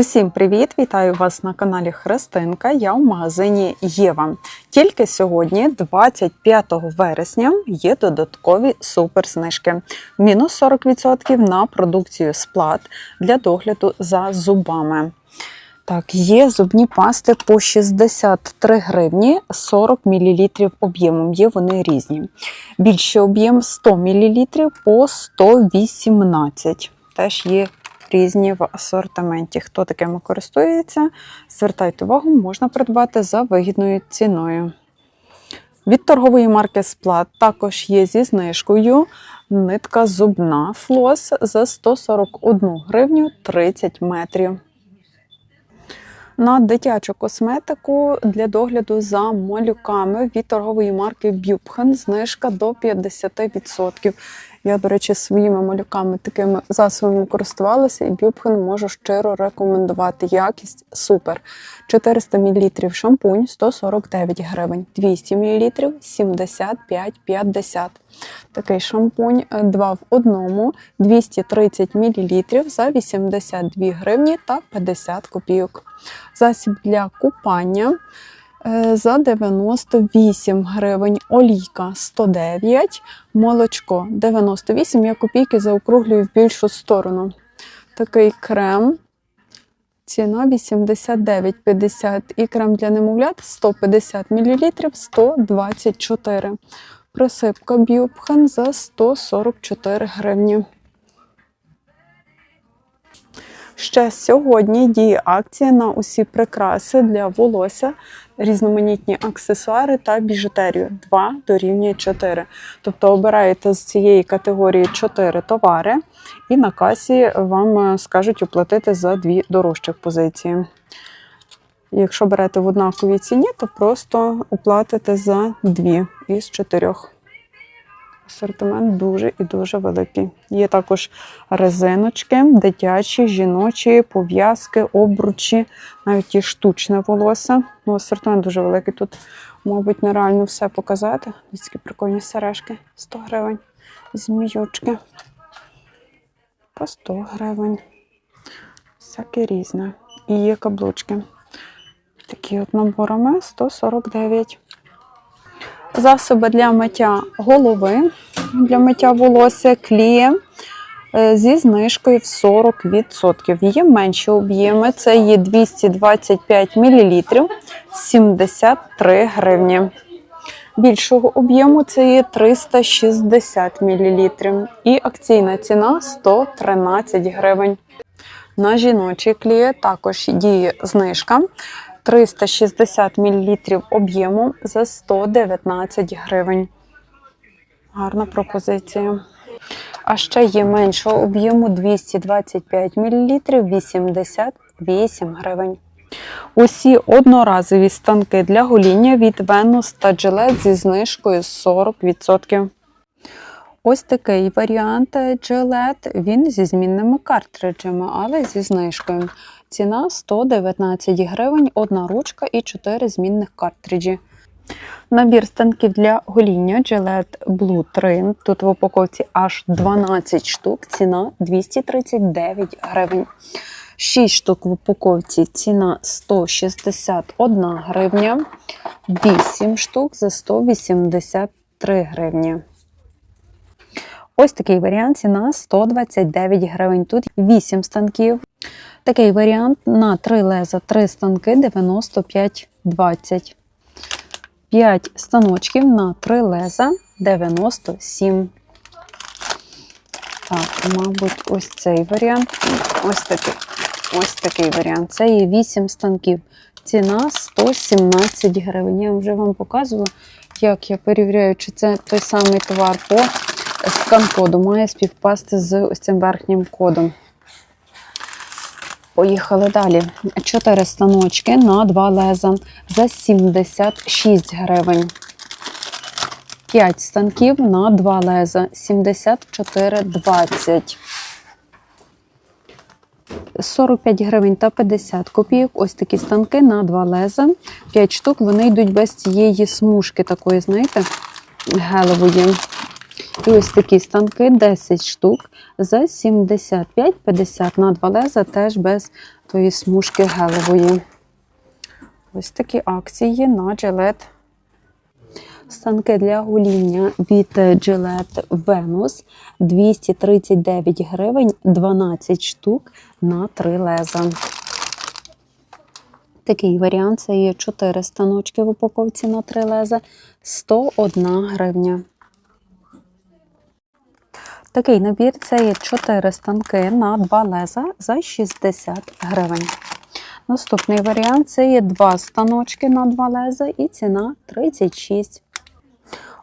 Усім привіт! Вітаю вас на каналі Христинка. Я в магазині Єва. Тільки сьогодні, 25 вересня, є додаткові суперзнижки. Мінус 40% на продукцію сплат для догляду за зубами. Так, є зубні пасти по 63 гривні 40 мл об'ємом. Є вони різні. Більший об'єм 100 мл по 118. Теж є різні в асортименті. Хто такими користується, звертайте увагу, можна придбати за вигідною ціною. Від торгової марки Сплат також є зі знижкою нитка зубна флос за 141 гривню 30 метрів. На дитячу косметику для догляду за малюками від торгової марки Бюбхен знижка до 50%. Я, до речі, своїми малюками такими засобами користувалася, і Бюбхен можу щиро рекомендувати. Якість супер. 400 мл шампунь 149 гривень, 200 мл 75,50. Такий шампунь 2 в одному, 230 мл за 82 гривні та 50 копійок. Засіб для купання за 98 гривень, олійка 109, молочко 98, я копійки заокруглюю в більшу сторону. Такий крем. Ціна 89,50 і крем для немовлят 150 мл 124. Присипка Бюбхен за 144 гривні. Ще сьогодні діє акція на усі прикраси для волосся, різноманітні аксесуари та біжутерію 2 дорівнює 4. Тобто обираєте з цієї категорії 4 товари, і на касі вам е, скажуть оплатити за дві дорожчих позиції. Якщо берете в однаковій ціні, то просто оплатите за дві із чотирьох. Асортимент дуже і дуже великий. Є також резиночки, дитячі, жіночі, пов'язки, обручі, навіть і штучне волосся. Ну, асортимент дуже великий. Тут, мабуть, нереально все показати. Ось такі прикольні сережки. 100 гривень. Зміючки. По 100 гривень. Всяке різне. І є каблучки. Такі от наборами 149. Засоби для миття голови, для миття волосся, кліє е, зі знижкою в 40%. Є менші об'єми, це є 225 мл 73 гривні. Більшого об'єму це є 360 мл. І акційна ціна 113 гривень. На жіночий кліє також діє знижка. 360 мл об'єму за 119 гривень. Гарна пропозиція. А ще є меншого об'єму 225 мл 88 гривень. Усі одноразові станки для гоління від Venus та Gillette зі знижкою 40%. Ось такий варіант Gillette, він зі змінними картриджами, але зі знижкою. Ціна 119 гривень, одна ручка і 4 змінних картриджі. Набір станків для гоління Gillette Blue Trim. Тут в упаковці аж 12 штук, ціна 239 гривень. 6 штук в упаковці ціна 161 гривня, 8 штук за 183 гривні. Ось такий варіант ціна 129 гривень. Тут 8 станків. Такий варіант на 3 леза, 3 станки 95,20. 5 станочків на 3 леза 97. Так, мабуть, ось цей варіант. Ось такий ось такий варіант. Це є 8 станків. Ціна 117 гривень. Я вже вам показувала, як я перевіряю, чи це той самий товар по скан-коду. Має співпасти з ось цим верхнім кодом. Поїхали далі. 4 станочки на 2 леза за 76 гривень. 5 станків на 2 леза 74,20. 45 гривень та 50 копійок. Ось такі станки на 2 леза. 5 штук. Вони йдуть без цієї смужки такої, знаєте, гелевої. І ось такі станки 10 штук за 75-50 на два леза, теж без тої смужки гелевої. Ось такі акції на Gillette. Станки для гоління від Gillette Venus 239 гривень 12 штук на 3 леза. Такий варіант це є 4 станочки в упаковці на 3 леза 101 гривня. Такий набір це є 4 станки на 2 леза за 60 гривень. Наступний варіант це є 2 станочки на 2 леза і ціна 36.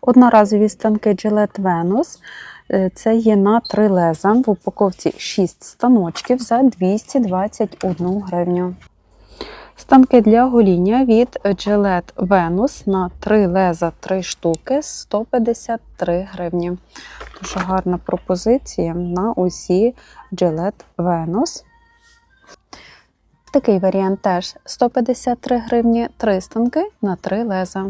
Одноразові станки Gillette Venus. Це є на 3 леза. В упаковці 6 станочків за 221 гривню. Станки для гоління від Gillette Venus на 3 леза 3 штуки 153 гривні. Дуже гарна пропозиція на усі Gillette Venus. Такий варіант теж 153 гривні, 3 станки на 3 леза.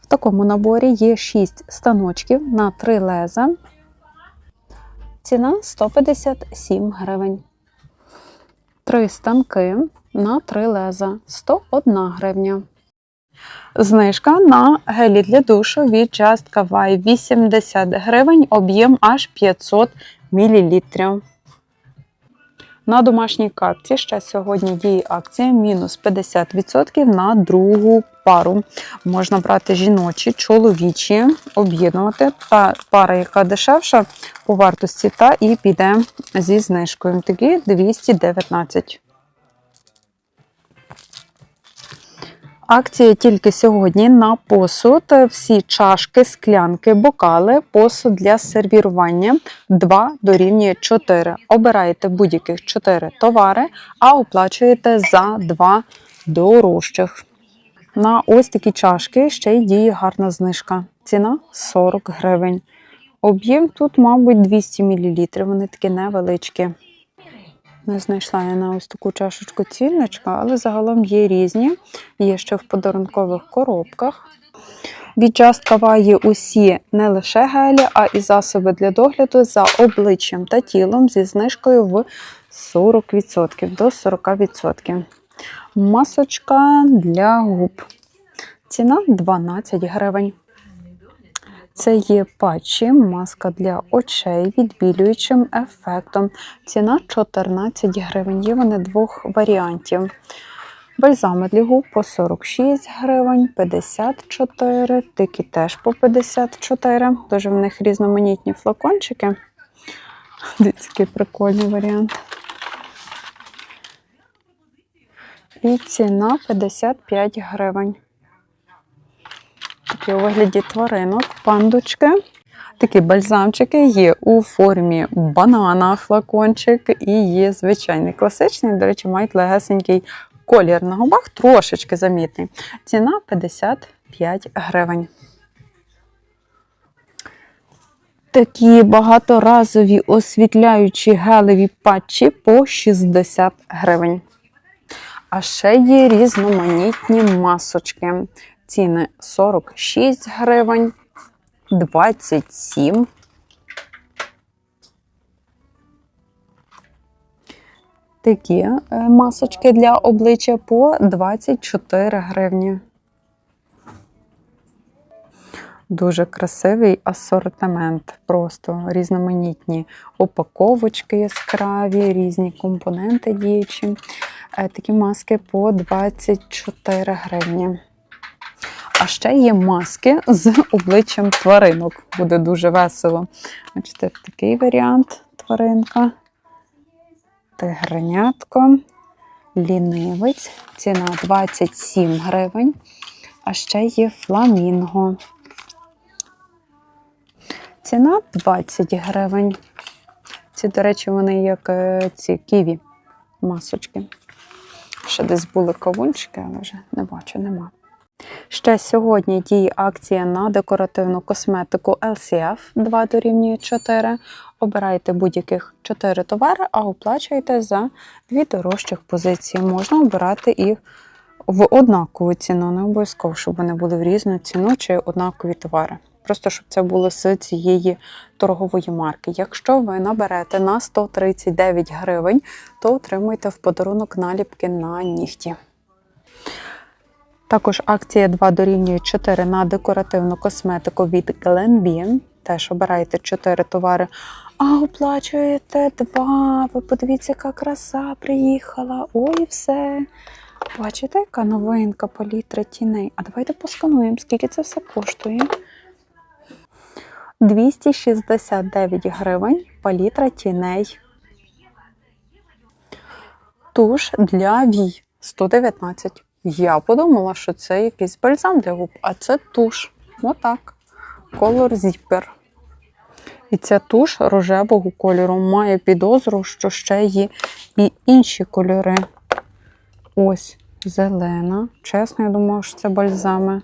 В такому наборі є 6 станочків на 3 леза. Ціна 157 гривень. 3 станки на три леза 101 гривня. Знижка на гелі для душу від Just Kawaii 80 гривень, об'єм аж 500 мл. На домашній капці ще сьогодні діє акція мінус 50% на другу пару. Можна брати жіночі, чоловічі, об'єднувати. Та пара, яка дешевша по вартості, та і піде зі знижкою. Такі 219. Акція тільки сьогодні на посуд. Всі чашки, склянки, бокали, посуд для сервірування 2 дорівнює 4. Обираєте будь-яких 4 товари, а оплачуєте за 2 дорожчих. На ось такі чашки ще й діє гарна знижка. Ціна 40 гривень. Об'єм тут, мабуть, 200 мл. Вони такі невеличкі. Не знайшла я на ось таку чашечку цільничка, але загалом є різні. Є ще в подарункових коробках. Від Just є усі не лише гелі, а і засоби для догляду за обличчям та тілом зі знижкою в 40% до 40%. Масочка для губ. Ціна 12 гривень. Це є патчі, маска для очей відбілюючим ефектом. Ціна 14 гривень. Є вони двох варіантів. Бальзами для губ по 46 гривень, 54, тики теж по 54. Дуже в них різноманітні флакончики. Дивіться, який прикольний варіант. І ціна 55 гривень. Такі у вигляді тваринок, пандочки. Такі бальзамчики є у формі банана, флакончик, і є звичайний класичний. До речі, мають легесенький колір на губах, трошечки замітний. Ціна 55 гривень. Такі багаторазові освітляючі гелеві патчі по 60 гривень. А ще є різноманітні масочки. Ціни 46 гривень, 27. Такі е, масочки для обличчя по 24 гривні. Дуже красивий асортимент, просто різноманітні упаковочки яскраві, різні компоненти діючі. Е, Такі маски по 24 гривні. А ще є маски з обличчям тваринок. Буде дуже весело. Бачите, такий варіант тваринка. Тигренятко, лінивець. Ціна 27 гривень. А ще є фламінго. Ціна 20 гривень. Ці, до речі, вони як е, ці ківі масочки. Ще десь були кавунчики, але вже не бачу, нема. Ще сьогодні діє акція на декоративну косметику LCF 2 дорівнює 4. Обирайте будь-яких 4 товари, а оплачуєте за дві дорожчих позиції. Можна обирати і в однакову ціну, не обов'язково, щоб вони були в різну ціну чи однакові товари. просто щоб це було з цієї торгової марки. Якщо ви наберете на 139 гривень, то отримуєте в подарунок наліпки на нігті. Також акція 2 дорівнює 4 на декоративну косметику від Glenbee. Теж обираєте 4 товари, а оплачуєте 2. Ви подивіться, яка краса приїхала. Ой, все. Бачите, яка новинка палітра тіней. А давайте поскануємо, скільки це все коштує. 269 гривень палітра тіней. Туш для вій 119. Я подумала, що це якийсь бальзам для губ, а це туш. Отак. Color Zipper. І ця туш рожевого кольору має підозру, що ще є і інші кольори. Ось зелена. Чесно, я думала, що це бальзами.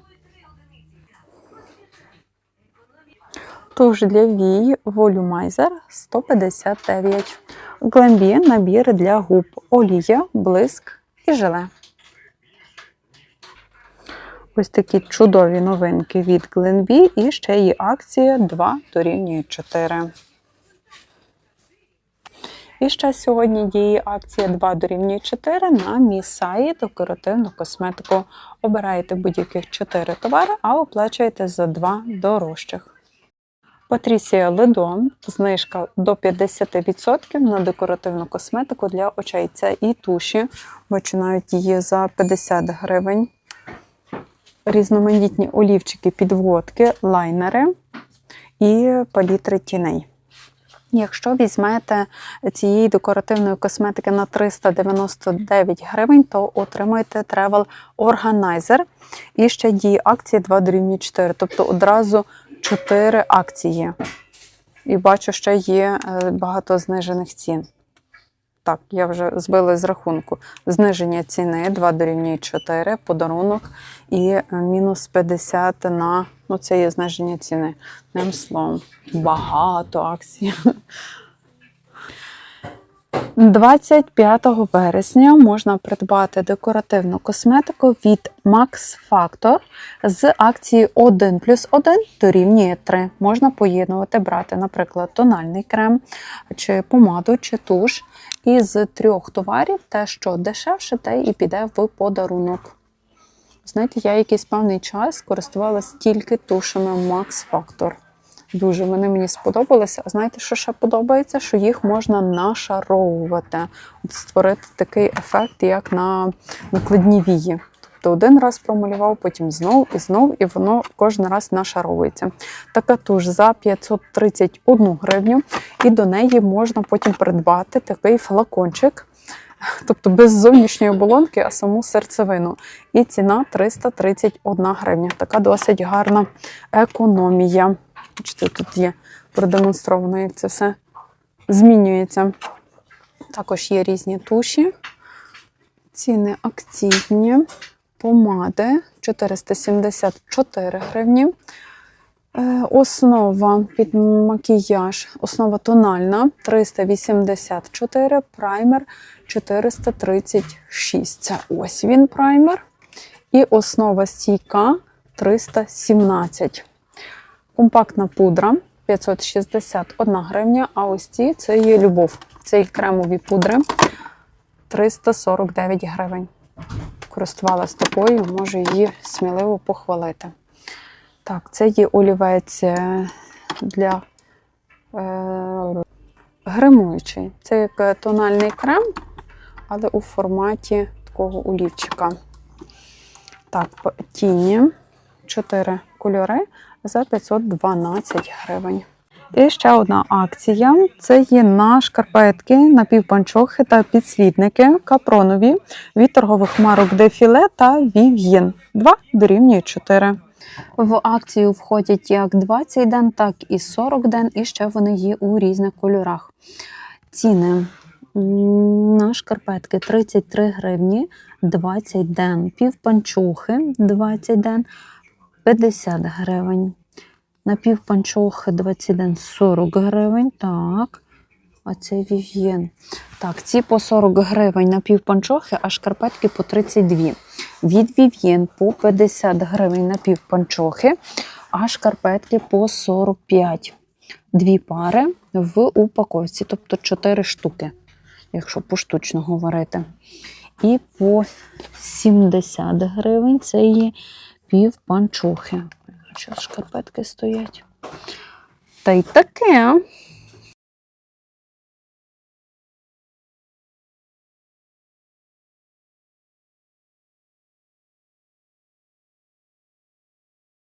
Туш для вій Volumizer 159. Глембі набір для губ. Олія, блиск і желе. Ось такі чудові новинки від Glenbee і ще є акція 2 дорівнює 4. І ще сьогодні діє акція 2 дорівнює 4 на Місаї декоративну косметику. Обираєте будь-яких 4 товари, а оплачуєте за 2 дорожчих. Патрісія Ледон, знижка до 50% на декоративну косметику для очей. Це і туші, починають її за 50 гривень. Різноманітні олівчики, підводки, лайнери і палітри тіней. Якщо візьмете цієї декоративної косметики на 399 гривень, то отримаєте Travel Organizer і ще діє акції 2 дорівнює 4, тобто одразу 4 акції. І бачу, ще є е, багато знижених цін. Так, я вже збила з рахунку. Зниження ціни 2 дорівнює 4, подарунок і е, мінус 50 на ну це є зниження ціни. Ним словом, багато акцій. 25 вересня можна придбати декоративну косметику від Max Factor з акції 1 плюс 1 дорівнює 3. Можна поєднувати, брати, наприклад, тональний крем, чи помаду, чи туш. І з трьох товарів те, що дешевше, те і піде в подарунок. Знаєте, я якийсь певний час користувалася тільки тушами Max Factor. Дуже вони мені сподобалися. А знаєте, що ще подобається? Що їх можна нашаровувати, От створити такий ефект, як на накладні вії. Тобто один раз промалював, потім знов і знов, і воно кожен раз нашаровується. Така туш за 531 гривню, і до неї можна потім придбати такий флакончик. Тобто без зовнішньої оболонки, а саму серцевину. І ціна 331 гривня. Така досить гарна економія. Бачите, тут є продемонстровано, як це все змінюється. Також є різні туші, ціни акційні, помади 474 гривні. Е, Основа під макіяж, основа тональна 384, праймер 436. Це ось він праймер. І основа стійка 317. Компактна пудра 561 гривня, а ось ці це є любов. Це і кремові пудри 349 гривень. Користувалась такою, можу її сміливо похвалити. Так, це є олівець е, для е, гримуючий. Це як е, тональний крем, але у форматі такого олівчика. Так, тіні 4 кольори за 512 гривень. І ще одна акція: це є на шкарпетки, напівпанчохи та підслідники капронові від торгових марок Дефіле та Вів'єн. 2 дорівнює 4. В акцію входять як 20 ден, так і 40 ден, і ще вони є у різних кольорах. Ціни на шкарпетки 33 гривні, 20 ден, півпанчухи 20 ден, 50 гривень. Напівпанчохи 20 ден 40 гривень. Так. А це Вів'єн. Так, ці по 40 гривень на півпанчохи, а шкарпетки по 32. Від Вів'єн по 50 гривень на півпанчохи. а шкарпетки по 45. Дві пари в упаковці, тобто 4 штуки, якщо поштучно говорити. І по 70 гривень це є пів Зараз шкарпетки стоять. Та й таке.